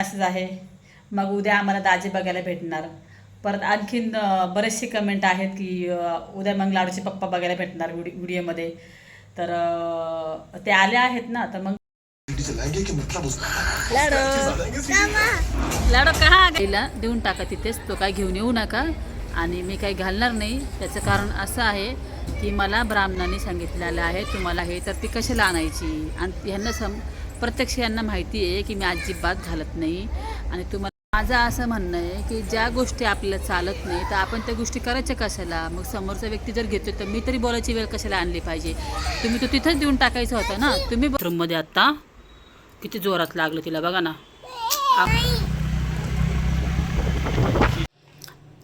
असंच आहे. मग उद्या आम्हाला दाजी बघायला भेटणार. परत आणखीन बरेचसे कमेंट आहेत की उद्या मग लाडूचे पप्पा बघायला भेटणार व्हिडिओ व्हिडिओमध्ये. तर ते आले आहेत ना तर मग लाडो. लाडो. का गेला देऊन टाका तिथेच तो काय घेऊन येऊ नका. आणि मी काही घालणार नाही. त्याचं कारण असं आहे की मला ब्राह्मणाने सांगितलेलं आहे तुम्हाला हे तर ती कशाला आणायची? आणि ह्यांना सम प्रत्यक्ष यांना माहिती आहे की मी अजिबात घालत नाही. आणि तुम्हाला माझं असं म्हणणं आहे की ज्या गोष्टी आपल्याला चालत नाही तर आपण त्या गोष्टी करायच्या कशाला? मग समोरचा व्यक्ती जर घेतोय तर मी तरी बोलायची वेळ कशाला आणली पाहिजे? तुम्ही तो तिथंच देऊन टाकायचं होतं ना? तुम्ही बाथरूममध्ये आत्ता किती जोरात लागलं तिला बघा ना.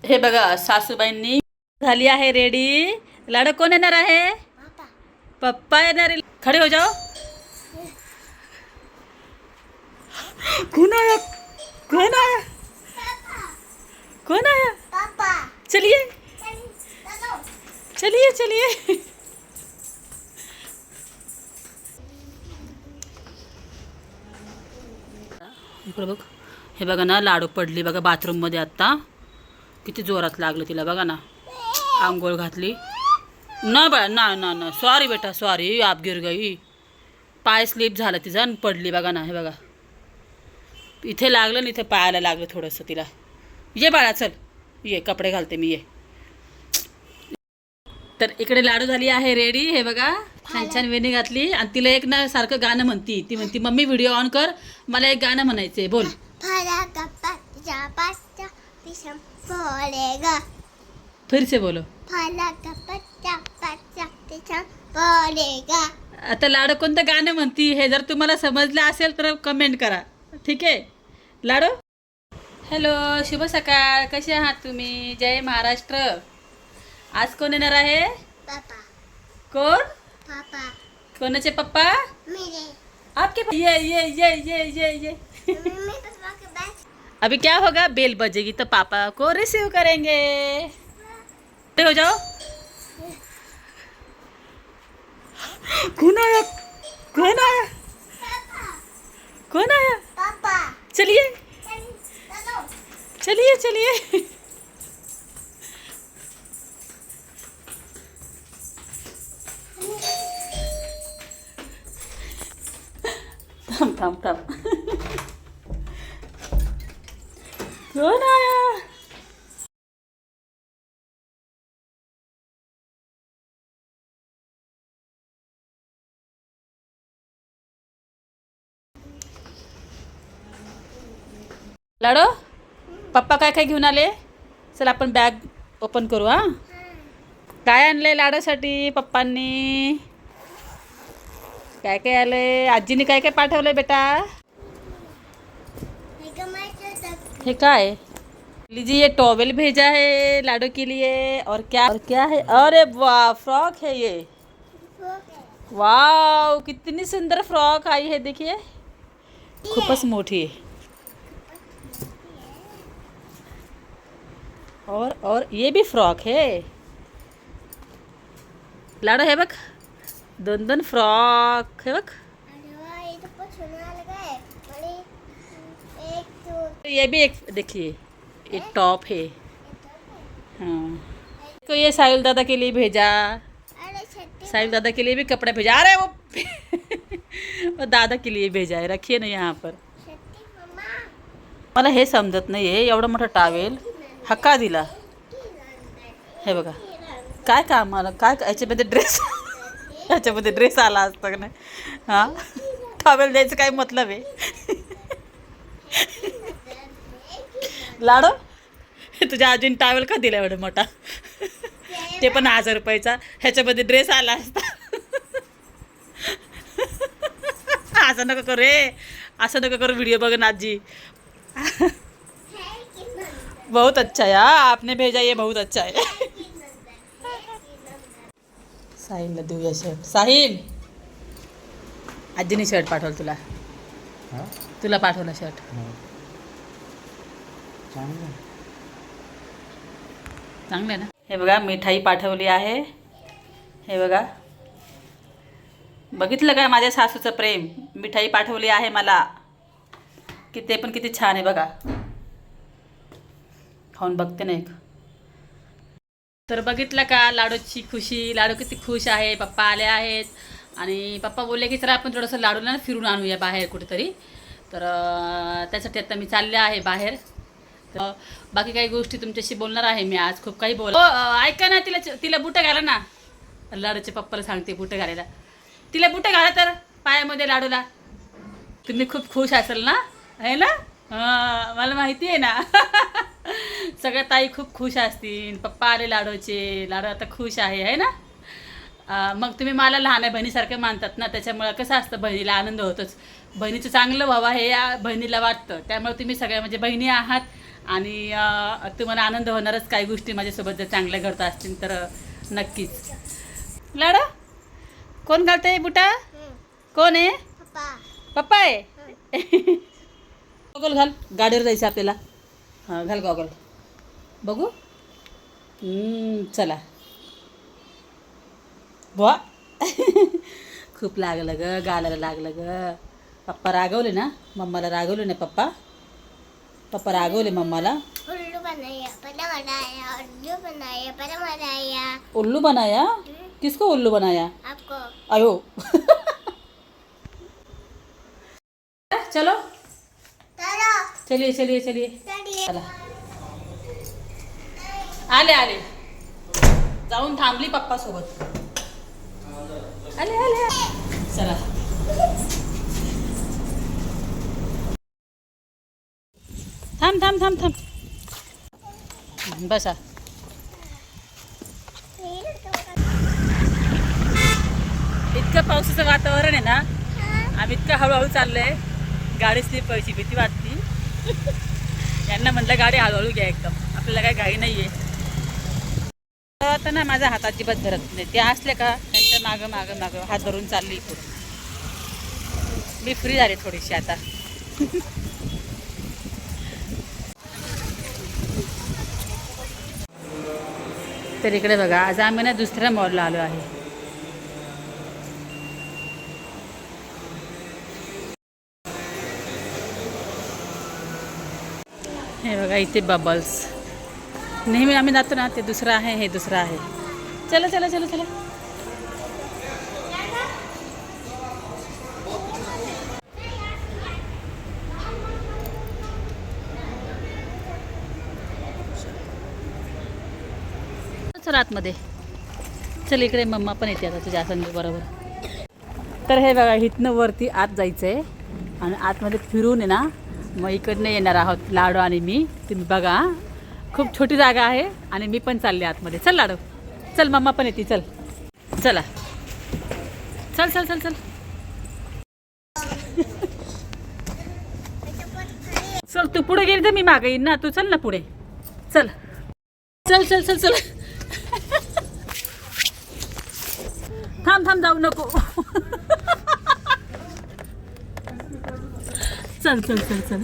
हे बघा सासूबाईंनी झाली आहे रेडी. लाडू कोण येणार आहे? पप्पा येणार आहे. खडे हो जाओ. कोण आया? कोण आया? कोण आया? चलिए। चलिए चलिए। इकडे बघ हे बघा ना लाडू पडली बघा बाथरूममध्ये आत्ता किती जोरात लागलं तिला बघा ना. आंघोळ घातली. ना बा ना ना ना. सॉरी बेटा सॉरी आप गिर गई. पाय स्लिप झाला तिचा पडली बघा ना हे बघा. इथे लागलं आणि इथे पायाला लागलं थोडंसं तिला. ये बाळा चल. ये कपडे घालते मी ये. तर इकडे लाडू झाली आहे रेडी. हे बघा छान छान वेणी घातली. आणि तिला एक ना सारखं गाणं म्हणती. ती म्हणती मम्मी व्हिडिओ ऑन कर. मला एक गाणं म्हणायचंय. बोल. फरा का पत्ता पत्ता पिशम पड़ेगा फिर से बोलो आता लाडू कोणतं गाणं म्हणती हे जर तुम्हाला समजलं असेल तर कमेंट करा. ठीक आहे? लाडू? हॅलो शुभ सकाळ. कसे आहात तुम्ही? जय महाराष्ट्र. आज कोण येणार आहे? पापा. कोण? पापा. कोणाचे पप्पा? मेरे. आपके ये ये ये ये ये ये. मम्मी पापा के पास अभी क्या होगा? बेल बजेगी तो पापा को रिसीव करेंगे. खड़े हो जाओ. कौन आया? कौन आया? कौन आया? पापा। चलिए। चलो चलिए चलिए। थांब थांब थांब कोण आया? लाडो? पप्पा काय काय आले? चल, आपण बॅग ओपन करू, हा? काय आणलंय लाडोसाठी पप्पांनी? काय काय आलंय? आजीने काय काय पाठवलंय बेटा? हे लीजिए ये टॉवेल भेजा है लाडो के लिए. और क्या और क्या है? अरे वाह फ्रॉक है ये. वाव, कितनी सुंदर फ्रॉक आई है, देखिए. खूपच मोठी. आहे और और ये भी फ्रॉक है। लाडो हे बघ दोन दोन फ्रॉक हे ये तो है। तो ये भी एक देखिए ये टॉप है। हाँ? तो ये साहिल दादा के लिए भेजा। साहिल दादा के लिए भी कपड़े भेजा। अरे वो वो दादा के लिए भेजा है। रखिए ना यहाँ पर। मला हे समजत नाही आहे एवढं मोठं टावेल हा का दिला. हे बघा. काय काम आम्हाला काय याच्यामध्ये ड्रेस याच्यामध्ये ड्रेस आला असता का नाही? हां? टॉवेल द्यायचं काय मतलब आहे? लाडो तुझ्या आजीने टॉवेल का दिला एवढा मोठा? ते पण हजार रुपयाचा. ह्याच्यामध्ये ड्रेस आला असता. असं नको करू रे. असं नको करू व्हिडिओ बघ ना आजी. बहुत अच्छा है आपने भेजा ये बहुत अच्छा है। साहिलला देऊया शर्ट साहिल आजीने शर्ट पाठवलं तुला। तुला पाठवलं शर्ट चांगलं आहे ना? हे बघा मिठाई पाठवली आहे। हे बघा। बघितलं काय माझ्या सासूचं प्रेम? मिठाई पाठवली आहे मला। की ते पण किती छान आहे बघा। खाऊन बघते ना एक. तर बघितलं का लाडूची खुशी लाडू किती खुश आहे पप्पा आले आहेत. आणि पप्पा बोलले की चला आपण थोडंसं लाडूला ना फिरून आणूया बाहेर कुठेतरी. तर त्यासाठी आता मी चालले आहे बाहेर. तर बाकी काही गोष्टी तुमच्याशी बोलणार आहे मी आज. खूप काही बोल ऐका ना तिला तिला बुटं घाला ना. लाडूच्या पप्पाला सांगते बुटं घालायला. तिला बुटं घाला तर पायामध्ये लाडूला. तुम्ही खूप खुश असाल ना? आहे ना? हां मला माहिती आहे ना. सगळ्या ताई खूप खुश असतील. पप्पा आले लाडूचे. लाडू आता खुश आहे आहे ना? मग तुम्ही मला लहान बहिणीसारखं मानतात ना त्याच्यामुळं कसं असतं बहिणीला आनंद होतोच. बहिणीचं चांगलं व्हावं हे या बहिणीला वाटतं. त्यामुळे तुम्ही सगळ्या म्हणजे बहिणी आहात आणि तुम्हाला आनंद होणारच काही गोष्टी माझ्यासोबत जर चांगल्या घडत असतील तर नक्कीच. लाडू कोण घालतंय बुटा. कोण आहे? पप्पा. पप्पा आहे? गॉगल घाल. गाडीवर जायचं आपल्याला. हां घाल गॉगल बघू? हम्म, चला. बुवा. खूप लागलं ग गालाला लागलं ग. पप्पा रागवले ना? मम्माला रागवले ना पप्पा? पप्पा रागवले मम्माला? उल्लू बनाया पता बनाया उल्लू बनाया पता बनाया. उल्लू बनाया? किसको उल्लू बनाया? आपको. चलो चलो. चलिए चलिए चलिए। चला। आले आले। जाऊन थांबली पप्पा सोबत. आले आले. चला. थांब थांब थांब थांब. बसा. इतकं पावसाचं वातावरण आहे ना? आम्ही इतकं हळूहळू चाललंय. गाडी स्लिप व्हायची भीती वाटती. यांना म्हटलं गाडी हळूहळू घ्या एकदम. आपल्याला काही गाडी नाही आहे आता ना माझ्या हात अजिबात धरत नाही. ते असले का त्यांच्या मागं मागं मागं हात धरून चालली पुढे मी फ्री झाली थोडीशी आता. तर इकडे बघा आज आम्ही ना दुसऱ्या मॉलला आलो आहे हे बघा इथे बबल्स नेहमी आम्ही जातो ना ते दुसरं आहे हे दुसरं आहे. चला चला चला चला. चल आतमध्ये. चल इकडे मम्मा पण येते आता तुझ्या संग बरोबर. तर हे बघा इथनं वरती आत जायचं आहे आणि आतमध्ये फिरून आहे ना. मग इकडनं येणार आहोत लाडू आणि मी. तुम्ही बघा खूप छोटी जागा आहे आणि मी पण चालले आतमध्ये. चल लाडू. चल मम्मा पण येते. चल. चला. चल चल चल चल. चल तू पुढे गेली तर मी मागे येईन ना. तू चल ना पुढे. चल. चल चल चल चल. थांब थांब जाऊ नको. चल चल चल चल।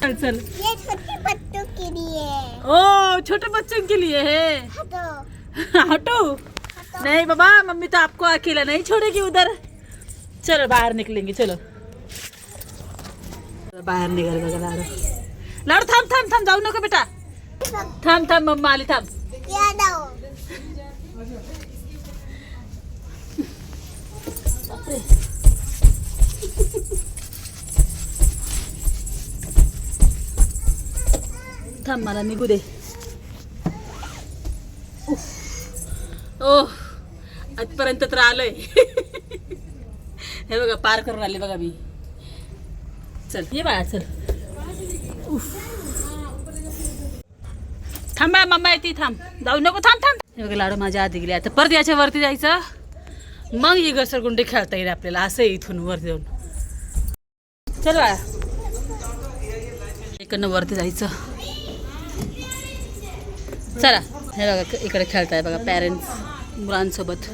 चल चल। ये छोटे बच्चों के लिए। ओ छोटे बच्चों के लिए है। हटो। हटो। नहीं बाबा मम्मी तो आपको अकेला नहीं छोड़ेगी उधर। चलो बाहर निकलेंगे चलो। बाहेर निघाल बघा लाडू। लाडू थांब थांब थांब जाऊ नको बेटा। थांब थांब मम्मा आली थांब थांब मला निघू दे. ओ आजपर्यंत तर आलोय. हे बघा पार करून आले बघा मी. चल ये बाळा चल. थांबा मम्मा येते थांब. जाऊ नको थांब थांब. हे बघा लाडू माझ्या आधी गेले. आता परत याच्या वरती जायचं. मग ही घसरगुंडी खेळता येईल आपल्याला असं इथून वर जाऊन. चल बाळा. इकडनं वरती जायचं. चला. हे बघा इकडे खेळताय बघा पॅरेंट्स मुलांसोबत.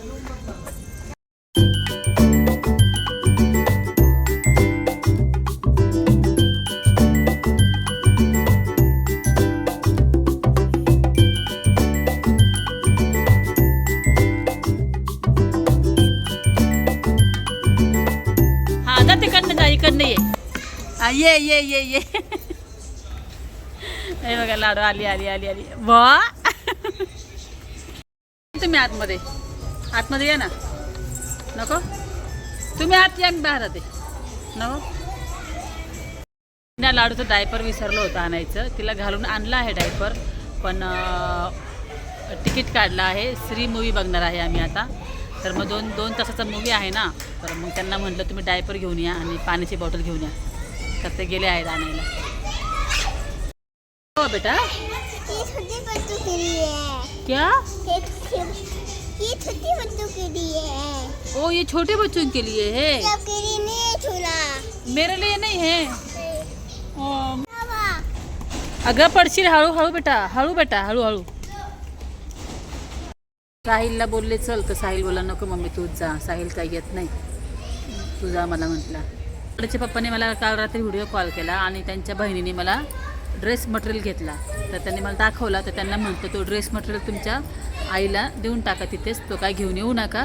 हा जा तिकडनं जा इकडनं ये. ये ये ये ये. हे बघा लाडू आली आली आली आली. वा! तुम्ही आतमध्ये. आतमध्ये या ना. नको. तुम्ही आत या मी बाहेर ते नको. त्या लाडूचं डायपर विसरलं होतं आणायचं. तिला घालून आणलं आहे डायपर पण तिकीट काढलं आहे. श्री मूवी बघणार आहे आम्ही आता. तर मग दोन दोन तासाचा मूवी आहे ना. तर मग त्यांना म्हटलं तुम्ही डायपर घेऊन या आणि पाण्याची बॉटल घेऊन या. तर ते गेले आहेत आणायला. हो बेटा. ये छोटी बच्चों के लिए है क्या? ये छोटी बच्चों के लिए है ओ ये छोटे बच्चों के लिए है. सबके लिए नहीं है छोला मेरे लिए नहीं है. ओ, अगं पडशील हळूहळू बेटा हळू बेटा हळूहळू साहिलला बोलले चल तर साहिल बोला नको मम्मी तूच जा. साहिल काही येत नाही. तू जा मला म्हटला. पप्पाने मला काल रात्री व्हिडिओ कॉल केला आणि त्यांच्या बहिणीने मला ड्रेस मटेरियल घेतला. तर त्यांनी मला दाखवला तर त्यांना म्हणतो तो ड्रेस मटेरियल तुमच्या आईला देऊन टाका तिथेच तो काय घेऊन येऊ नका.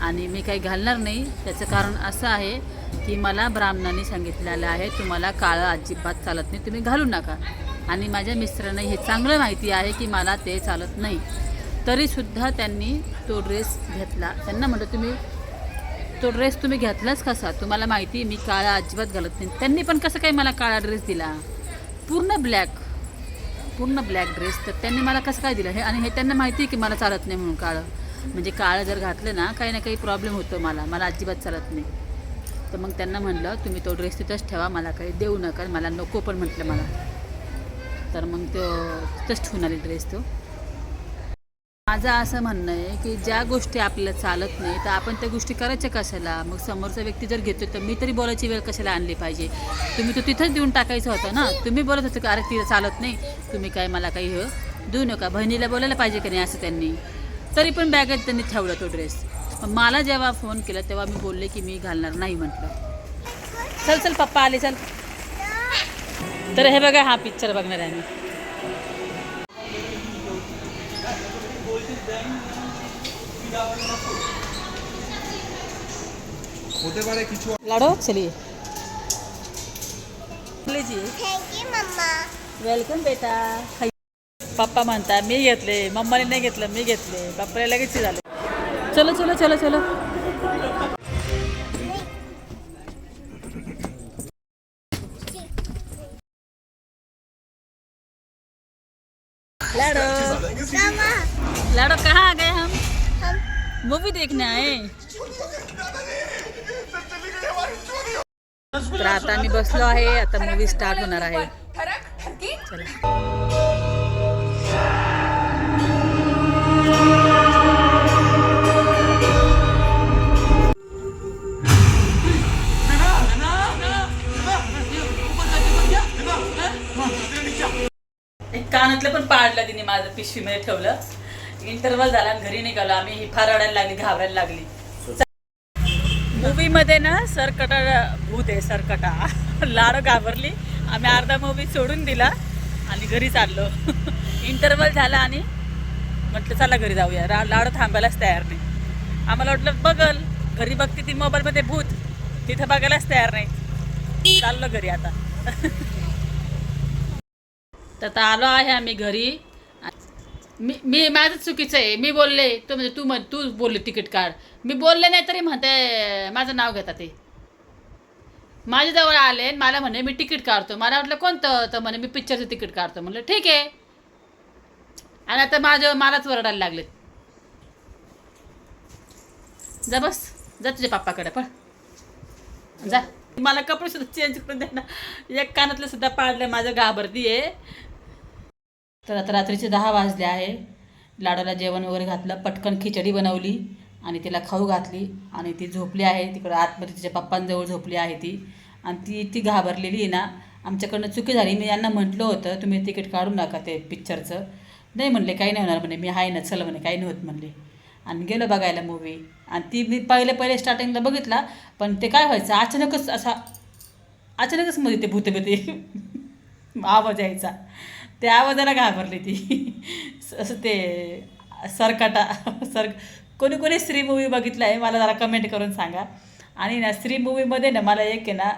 आणि मी काही घालणार नाही. त्याचं कारण असं आहे की मला ब्राह्मणाने सांगितलेलं आहे तुम्हाला काळं अजिबात चालत नाही तुम्ही घालू नका. आणि माझ्या मिस्टरांना हे चांगलं माहिती आहे की मला ते चालत नाही. तरीसुद्धा त्यांनी तो ड्रेस घेतला. त्यांना म्हटलं तुम्ही तो ड्रेस तुम्ही घेतलाच कसा? तुम्हाला माहिती मी काळा अजिबात घालत नाही. त्यांनी पण कसं काही मला काळा ड्रेस दिला? पूर्ण ब्लॅक पूर्ण ब्लॅक ड्रेस तर त्यांनी मला कसं काय दिलं? हे आणि हे त्यांना माहिती आहे की मला चालत नाही म्हणून काळं. म्हणजे काळं जर घातलं ना काही ना काही प्रॉब्लेम होतो मला. मला अजिबात चालत नाही. तर मग त्यांना म्हणलं तुम्ही तो ड्रेस तिथंच ठेवा. मला काही देऊ नका. मला नको पण म्हटलं मला. तर मग तो तिथंच ठेवून आली ड्रेस तो. माझं असं म्हणणं आहे की ज्या गोष्टी आपल्याला चालत नाही तर आपण त्या गोष्टी करायच्या कशाला? मग समोरचा व्यक्ती जर घेतो तर मी तरी बोलायची वेळ कशाला आणली पाहिजे? तुम्ही तो तिथंच देऊन टाकायचं होतं ना? तुम्ही बोलत होते का अरे तिला चालत नाही. तुम्ही काय मला काही हे देऊ नका? बहिणीला बोलायला पाहिजे का नाही असं त्यांनी? तरी पण बॅगेत त्यांनी ठेवला तो ड्रेस पण मला जेव्हा फोन केला तेव्हा मी बोलले की मी घालणार नाही म्हटलं. चल चल पप्पा आले चल. तर हे बघा हा पिक्चर बघणार आहे मी. হতে পারে কিছু लाडो चलिए लीजिए थैंक यू मम्मा वेलकम बेटा खाई पप्पा म्हणता मी घेतले मम्माने नाही घेतलं मी घेतले पप्पाला लगेच झाले चलो चलो चलो चलो लाडो मामा लाडो कहाँ हम मूवी देखने आए। तर आता आम्ही बसलो आहे आता मूवी स्टार्ट होणार आहे. चला एक कानातलं पण पाडलं तिने माझं पिशवीमध्ये ठेवलं. इंटरव्हल झाला आणि घरी निघालो. आम्ही ही फार रडायला लागली घाबरायला लागली. मूवी मध्ये ना सरकटा भूत आहे सरकटा. लाडो घाबरली. आम्ही अर्धा मूवी सोडून दिला आणि घरी चाललो. इंटरव्हल झाला आणि म्हटलं चला घरी जाऊया. रा लाडो थांबायलाच तयार नाही. आम्हाला वाटलं बघल घरी बघते ती मोबाईलमध्ये भूत. तिथं बघायलाच तयार नाही. चाललो घरी आता. तर आता आलो आहे आम्ही घरी. मी मी माझं चुकीचं आहे. मी बोलले तो म्हणजे तू म्हण तू बोलले तिकीट काढ. मी बोलले नाही तरी म्हणते माझं नाव घेता ते. माझ्याजवळ आले मला म्हणे मी तिकीट काढतो. मला वाटलं कोणतं? तर म्हणे मी पिक्चरचं तिकीट काढतो. म्हणलं ठीक आहे. आणि आता माझं मलाच वरडायला लागले. जा बस. जा तुझ्या पप्पाकडे पण जा. मला कपडे सुद्धा चेंज करून दे एक कानातलं सुद्धा पाडले माझं घाबरती आहे तर आता रात्रीचे दहा वाजले आहे. लाडूला जेवण वगैरे घातलं पटकन खिचडी बनवली आणि तिला खाऊ घातली आणि ती झोपली आहे. तिकडं आतमध्ये तिच्या पप्पांजवळ झोपली आहे ती. आणि ती ती घाबरलेली आहे ना आमच्याकडनं चुकी झाली. मी यांना म्हटलं होतं तुम्ही तिकीट काढू नका ते पिक्चरचं. नाही म्हणले काही नाही होणार म्हणे मी आहे ना चल म्हणे काही नाही होत म्हणले. आणि गेलो बघायला मूवी आणि ती मी पहिले पहिले स्टार्टिंगला बघितला पण ते काय व्हायचं अचानकच असा अचानकच मध्ये ते भूतभीते आवाज यायचा. त्या आवाजाला घाबरली ती. असं ते सरकाटा सर कोणी कोणी स्त्री मूवी बघितला आहे मला जरा कमेंट करून सांगा. आणि ना स्त्री मूवीमध्ये ना मला एक आहे ना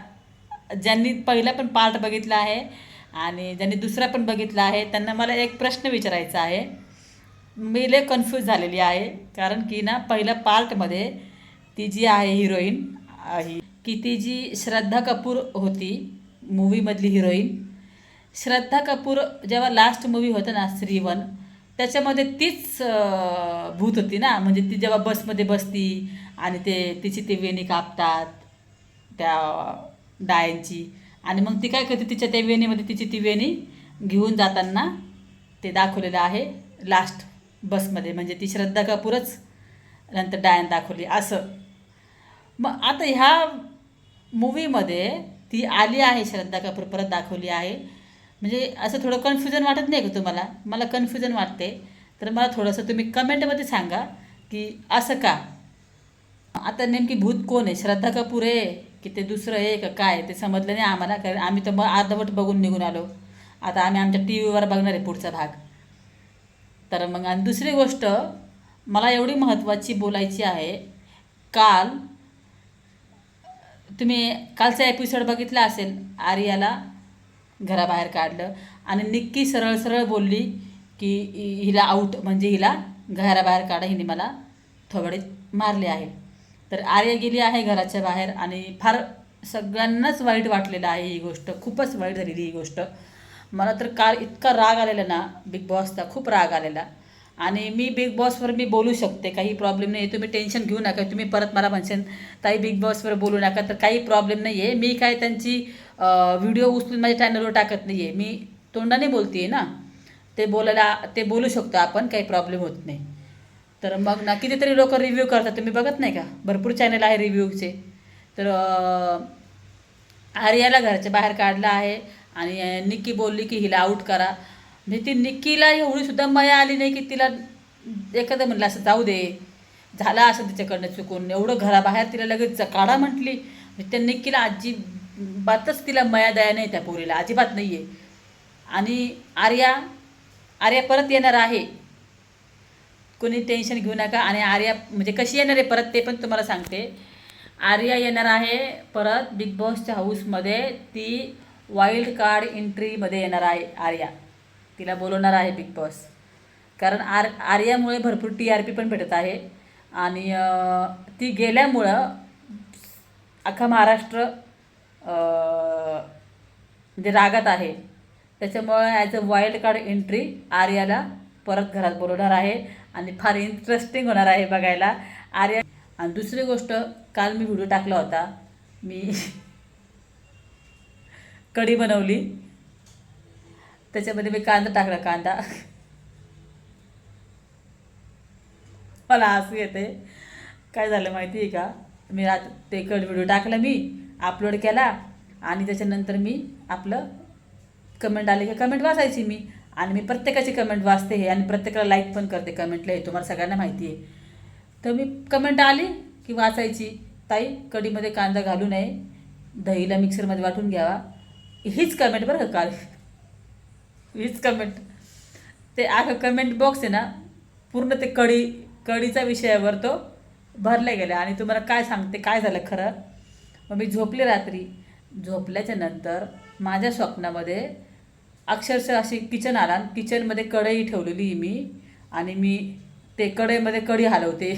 ज्यांनी पहिला पण पार्ट बघितला आहे आणि ज्यांनी दुसरा पण बघितला आहे त्यांना मला एक प्रश्न विचारायचा आहे. मी लय कन्फ्यूज झालेली आहे कारण की ना पहिल्या पार्टमध्ये ती जी आहे हिरोईन ही की ती जी श्रद्धा कपूर होती मूवीमधली हिरोईन श्रद्धा कपूर जेव्हा लास्ट मूवी होतं ना श्रीवन त्याच्यामध्ये तीच भूत होती ना. म्हणजे ती जेव्हा बसमध्ये बसती आणि ते तिची ते वेणी कापतात त्या डायांची आणि मग ती काय करते तिच्या त्या वेणीमध्ये तिची ती वेणी घेऊन जाताना ते दाखवलेलं आहे लास्ट बसमध्ये म्हणजे ती श्रद्धा कपूरच नंतर डायन दाखवली. असं. मग आता ह्या मूवीमध्ये ती आली आहे श्रद्धा कपूर परत दाखवली आहे. म्हणजे असं थोडं कन्फ्युजन वाटत नाही का तुम्हाला? मला कन्फ्युजन वाटते. तर मला थोडंसं तुम्ही कमेंटमध्ये सांगा की असं का? आता नेमकी भूत कोण आहे? श्रद्धा कपूर आहे की ते दुसरं आहे का काय? ते समजलं नाही आम्हाला कारण आम्ही तर मग अर्धवट बघून निघून आलो. आता आम्ही आमच्या टी व्हीवर बघणार आहे पुढचा भाग. तर मग आणि दुसरी गोष्ट मला एवढी महत्त्वाची बोलायची आहे काल तुम्ही कालचा एपिसोड बघितला असेल आर्याला? घराबाहेर काढलं. आणि निक्की सरळ सरळ बोलली की हिला आऊट म्हणजे हिला घराबाहेर काढा हिने मला थोबडीत मारले आहे. तर आर्य गेली आहे घराच्या बाहेर आणि फार सगळ्यांनाच वाईट वाटलेलं आहे ही गोष्ट. खूपच वाईट झालेली ही गोष्ट. मला तर काल इतका राग आलेला ना बिग बॉसचा खूप राग आलेला. आणि मी बिग बॉसवर मी बोलू शकते काही प्रॉब्लेम नाही आहे तुम्ही टेन्शन घेऊ नका. तुम्ही परत मला म्हणशान ताई बिग बॉसवर बोलू नका. तर काही प्रॉब्लेम नाही आहे मी काय त्यांची व्हिडिओ उचलून माझ्या चॅनलवर टाकत नाही आहे मी तोंडाने बोलते आहे ना. ते बोलायला ते बोलू शकतो आपण काही प्रॉब्लेम होत नाही. तर मग ना कितीतरी लोक रिव्ह्यू करतात. तुम्ही बघत नाही का? भरपूर चॅनल आहे रिव्ह्यूचे तर आर्याला घराच्या बाहेर काढलं आहे आणि निक्की बोलली की हिला आऊट करा. म्हणजे ती निक्कीला एवढी सुद्धा मया आली नाही की तिला एखादं म्हणलं असं जाऊ दे. झाला असं तिच्याकडनं चुकून. एवढं घराबाहेर तिला लगेच जकाडा काढा म्हटली म्हणजे त्या निक्कीला अजिबातच तिला मया दया नाही त्या पोरीला. अजिबात नाही आहे आणि आर्या आर्या परत येणार आहे. कोणी टेन्शन घेऊ नका. आणि आर्या म्हणजे कशी येणार आहे परत ते पण तुम्हाला सांगते. आर्या येणार आहे परत बिग बॉसच्या हाऊसमध्ये ती वाईल्ड कार्ड एंट्रीमध्ये येणार आहे आर्या. तिला बोलवणार आहे बिग बॉस कारण आर आर्यामुळे भरपूर टी आर पी पण भेटत आहे. आणि ती गेल्यामुळं अख्खा महाराष्ट्र म्हणजे रागात आहे. त्याच्यामुळं as a wild card entry आर्याला परत घरात बोलवणार आहे. आणि फार इंटरेस्टिंग होणार आहे बघायला. आर्या आणि दुसरी गोष्ट काल मी व्हिडिओ टाकला होता. मी कढी बनवली. त्याच्यामध्ये मी कांदा टाकला कांदा. मला हसू येते काय झालं माहिती आहे का? मी रात ते कड व्हिडिओ टाकला मी अपलोड केला आणि त्याच्यानंतर मी आपलं कमेंट आले की कमेंट वाचायची मी. आणि मी प्रत्येकाची कमेंट वाचते हे आणि प्रत्येकाला लाईक पण करते कमेंटला हे तुम्हाला सगळ्यांना माहिती आहे तर मी कमेंट आली की वाचायची ताई कढीमध्ये कांदा घालू नये. दहीला मिक्सरमध्ये वाटून घ्यावा. हीच कमेंट बरं का? काल वीस कमेंट ते आखं कमेंट बॉक्स आहे ना पूर्ण ते कढी कढीचा विषयावर तो भरला गेला आणि तुम्हाला काय सांगते काय झालं खरं? मग मी झोपले रात्री. झोपल्याच्या नंतर माझ्या स्वप्नामध्ये अक्षरशः अशी किचन आला किचनमध्ये कढई ठेवलेली मी. आणि मी ते कढईमध्ये कढी हलवते.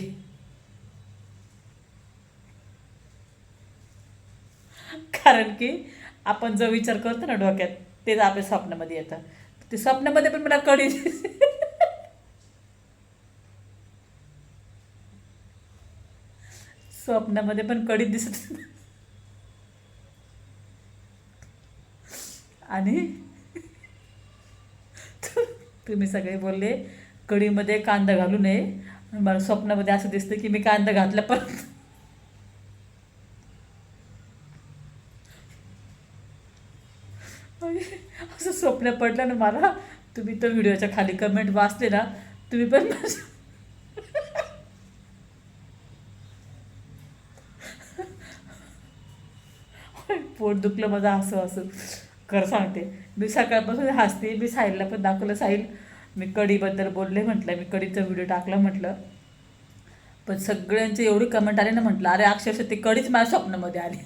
कारण की आपण जो विचार करतो ना डोक्यात तेच आपल्या स्वप्नामध्ये येतं. ते स्वप्नामध्ये पण मला कढी स्वप्नामध्ये पण कढी दिसत आणि तुम्ही सगळे बोलले कढीमध्ये कांदा घालू नये. मला स्वप्नामध्ये असं दिसतं की मी कांदा घातला पण आणि असं स्वप्न पडलं ना मला तुम्ही तो व्हिडिओच्या खाली कमेंट वाचले ना तुम्ही पण पोट दुखलं माझं असं असं. खरं सांगते मी सकाळपासून हसते मी साहिलला पण दाखवलं साहिल मी कढीबद्दल बोलले म्हटलं मी कढीचा व्हिडिओ टाकला म्हटलं. पण सगळ्यांचे एवढी कमेंट आले ना म्हटलं अरे अक्षरशः ते कडीच माझ्या स्वप्नामध्ये आली.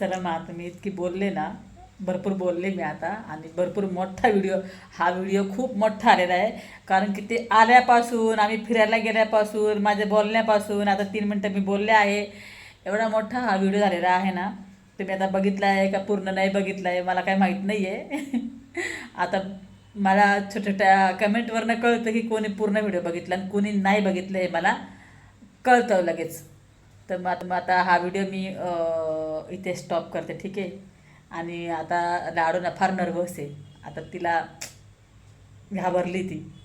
चला मग आता मी इतकी बोलले ना भरपूर बोलले मी आता. आणि भरपूर मोठा व्हिडिओ हा व्हिडिओ खूप मोठा आलेला आहे. कारण की ते आल्यापासून आम्ही फिरायला गेल्यापासून माझ्या बोलण्यापासून आता तीन मिनटं मी बोलले आहे. एवढा मोठा हा व्हिडिओ झालेला आहे ना. तुम्ही आता बघितला आहे का? पूर्ण नाही बघितला आहे मला काही माहीत नाही आहे आता मला छोट्या छोट्या कमेंटवरनं कळतं की कोणी पूर्ण व्हिडिओ बघितला आणि कोणी नाही बघितलं हे मला कळतं लगेच. तर मग आता- मग आता हा व्हिडिओ मी इथे स्टॉप करते ठीक आहे? आणि आता लाडूना फार नर्वस आहे. आता तिला घाबरली ती.